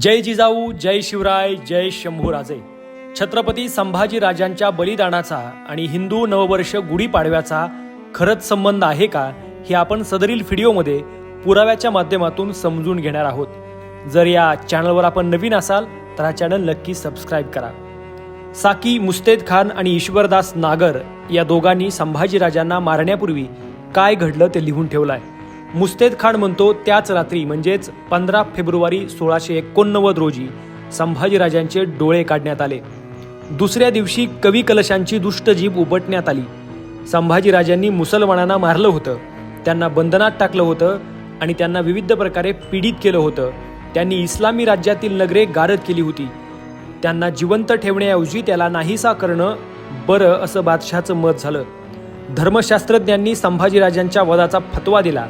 जय जिजाऊ जय शिवराय जय शंभूराजे. छत्रपती संभाजी राजांच्या बलिदानाचा आणि हिंदू नववर्ष गुढीपाडव्याचा खरंच संबंध आहे का हे आपण सदरील व्हिडिओमध्ये पुराव्याच्या माध्यमातून समजून घेणार आहोत. जर या चॅनलवर आपण नवीन असाल तर हा चॅनल नक्की सबस्क्राईब करा. साकी मुस्तेद खान आणि ईश्वरदास नागर या दोघांनी संभाजीराजांना मारण्यापूर्वी काय घडलं ते लिहून ठेवलं आहे मुस्तेद खान म्हणतो त्याच रात्री म्हणजेच पंधरा फेब्रुवारी सोळाशे एकोणनव्वद रोजी संभाजीराजांचे डोळे काढण्यात आले. दुसऱ्या दिवशी कवी कलशांची दुष्ट जीभ उबटण्यात आली. संभाजीराजांनी मुसलमानांना मारलं होतं. त्यांना बंधनात टाकलं होतं आणि त्यांना विविध प्रकारे पीडित केलं होतं. त्यांनी इस्लामी राज्यातील नगरे गारद केली होती. त्यांना जिवंत ठेवण्याऐवजी त्याला नाहीसा करणं बरं असं बादशहाचं मत झालं. धर्मशास्त्रज्ञांनी संभाजीराजांच्या वधाचा फतवा दिला.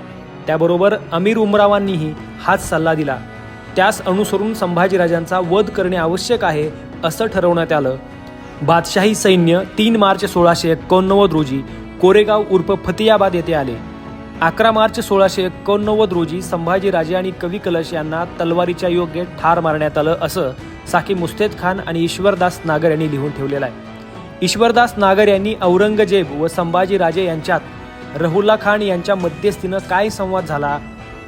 त्याबरोबर अमीर उमरावांनीही हाच सल्ला दिला. त्यास अनुसरून संभाजीराजांचा वध करणे आवश्यक आहे असं ठरवण्यात आलं. बादशाही सैन्य तीन मार्च सोळाशे एकोणनव्वद रोजी कोरेगाव उर्फ फतियाबाद येथे आले. अकरा मार्च सोळाशे एकोणनव्वद रोजी संभाजीराजे आणि कवी कलश यांना तलवारीच्या योग्य ठार मारण्यात आलं असं साकी मुस्तेद खान आणि ईश्वरदास नागर यांनी लिहून ठेवलेलं आहे. ईश्वरदास नागर यांनी औरंगजेब व संभाजीराजे यांच्यात रहुल्ला खान यांच्या मध्यस्थीनं काय संवाद झाला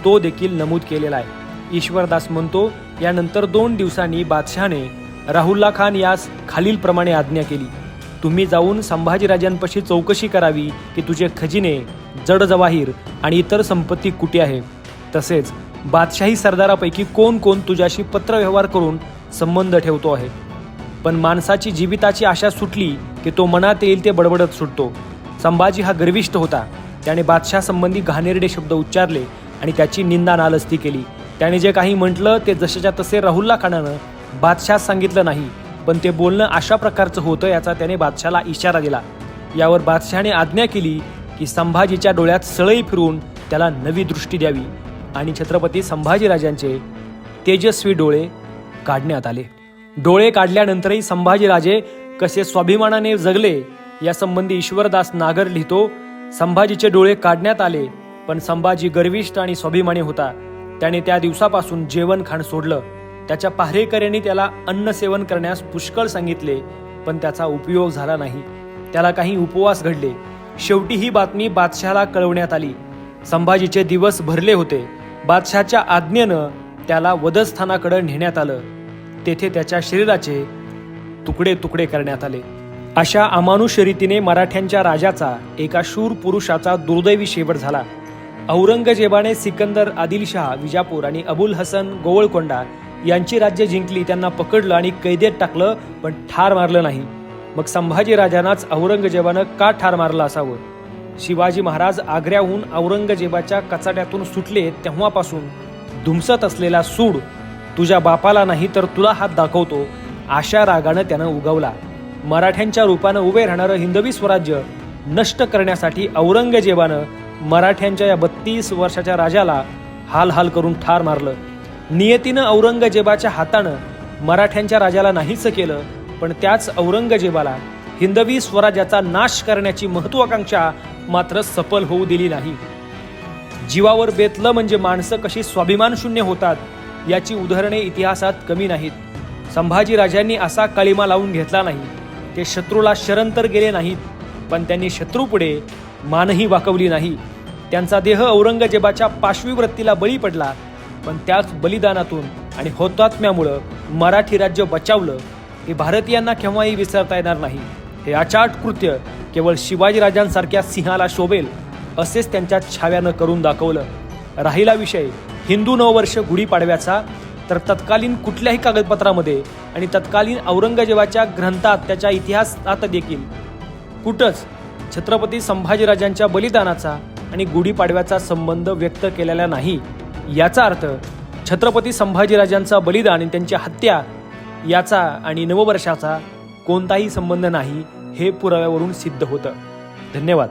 तो देखील नमूद केलेला आहे. ईश्वरदास म्हणतो यानंतर दोन दिवसांनी बादशहाने राहुल्ला खान यास खालीलप्रमाणे आज्ञा केली. तुम्ही जाऊन संभाजीराजांपाशी चौकशी करावी की तुझे खजिने जड जवाहीर आणि इतर संपत्ती कुठे आहे. तसेच बादशाही सरदारापैकी कोण कोण तुझ्याशी पत्रव्यवहार करून संबंध ठेवतो आहे. पण माणसाची जीविताची आशा सुटली की तो मनात येईल ते बडबडत सुटतो. संभाजी हा गर्विष्ठ होता. त्याने बादशाहसंबंधी घाणेरडे शब्द उच्चारले आणि त्याची निंदा नालस्ती केली. त्याने जे काही म्हटलं ते जसेच्या तसे राहुल्ला खानानं बादशाह सांगितलं नाही पण ते बोलणं अशा प्रकारचं होतं याचा त्याने बादशाला इशारा दिला. यावर बादशहाने आज्ञा केली की संभाजीच्या डोळ्यात सळई फिरवून त्याला नवी दृष्टी द्यावी आणि छत्रपती संभाजीराजांचे तेजस्वी डोळे काढण्यात आले. डोळे काढल्यानंतरही संभाजीराजे कसे स्वाभिमानाने जगले यासंबंधी ईश्वरदास नागर लिहितो संभाजीचे डोळे काढण्यात आले पण संभाजी गर्विष्ठ आणि स्वाभिमानी होता. त्याने त्या दिवसापासून जेवण खाण सोडलं. त्याच्या पहारेकऱ्यांनी त्याला अन्न सेवन करण्यास पुष्कळ सांगितले पण त्याचा उपयोग झाला नाही. त्याला काही उपवास घडले. शेवटी ही बातमी बादशहाला कळवण्यात आली. संभाजीचे दिवस भरले होते. बादशहाच्या आज्ञेनं त्याला वधस्थानाकडे नेण्यात आलं. तेथे त्याच्या शरीराचे तुकडे तुकडे करण्यात आले. अशा अमानुष रीतीने मराठ्यांच्या राजाचा एका शूर पुरुषाचा दुर्दैवी शेवट झाला. औरंगजेबाने सिकंदर आदिलशहा विजापूर आणि अबुल हसन गोवळकोंडा यांची राज्य जिंकली त्यांना पकडलं आणि कैदेत टाकलं पण ठार मारलं नाही. मग संभाजी राजांनाच औरंगजेबानं का ठार मारलं असावं? शिवाजी महाराज आग्र्याहून औरंगजेबाच्या कचाट्यातून सुटले तेव्हापासून धुमसत असलेला सूड तुझ्या बापाला नाही तर तुला हात दाखवतो अशा रागानं त्यानं उगवला. मराठ्यांच्या रूपानं उभे राहणारं हिंदवी स्वराज्य नष्ट करण्यासाठी औरंगजेबानं मराठ्यांच्या या बत्तीस वर्षाच्या राजाला हाल हाल करून ठार मारलं. नियतीनं औरंगजेबाच्या हातानं मराठ्यांच्या राजाला नाहीच केलं पण त्याच औरंगजेबाला हिंदवी स्वराज्याचा नाश करण्याची महत्वाकांक्षा मात्र सफल होऊ दिली नाही. जीवावर बेतलं म्हणजे माणसं कशी स्वाभिमान शून्य होतात याची उदाहरणे इतिहासात कमी नाहीत. संभाजी राजांनी असा काळीमा लावून घेतला नाही. ते शत्रूला शरण तर गेले नाहीत पण त्यांनी शत्रूपुढे मानही वाकवली नाही. त्यांचा देह औरंगजेबाच्या पाशवी वृत्तीला बळी पडला पण त्याच बलिदानातून आणि होतात्म्यामुळं मराठी राज्य बचावलं हे भारतीयांना केव्हाही विसरता येणार नाही. हे अचाट कृत्य केवळ शिवाजीराजांसारख्या सिंहाला शोभेल असेच त्यांच्या छाव्यानं करून दाखवलं. राहिला विषय हिंदू नववर्ष गुढीपाडव्याचा तर तत्कालीन कुठल्याही कागदपत्रामध्ये आणि तत्कालीन औरंगजेबाच्या ग्रंथात त्याच्या इतिहासात देखील कुठंच छत्रपती संभाजीराजांच्या बलिदानाचा आणि गुढीपाडव्याचा संबंध व्यक्त केलेला नाही. याचा अर्थ छत्रपती संभाजीराजांचा बलिदान आणि त्यांची हत्या याचा आणि नववर्षाचा कोणताही संबंध नाही हे पुराव्यावरून सिद्ध होतं. धन्यवाद.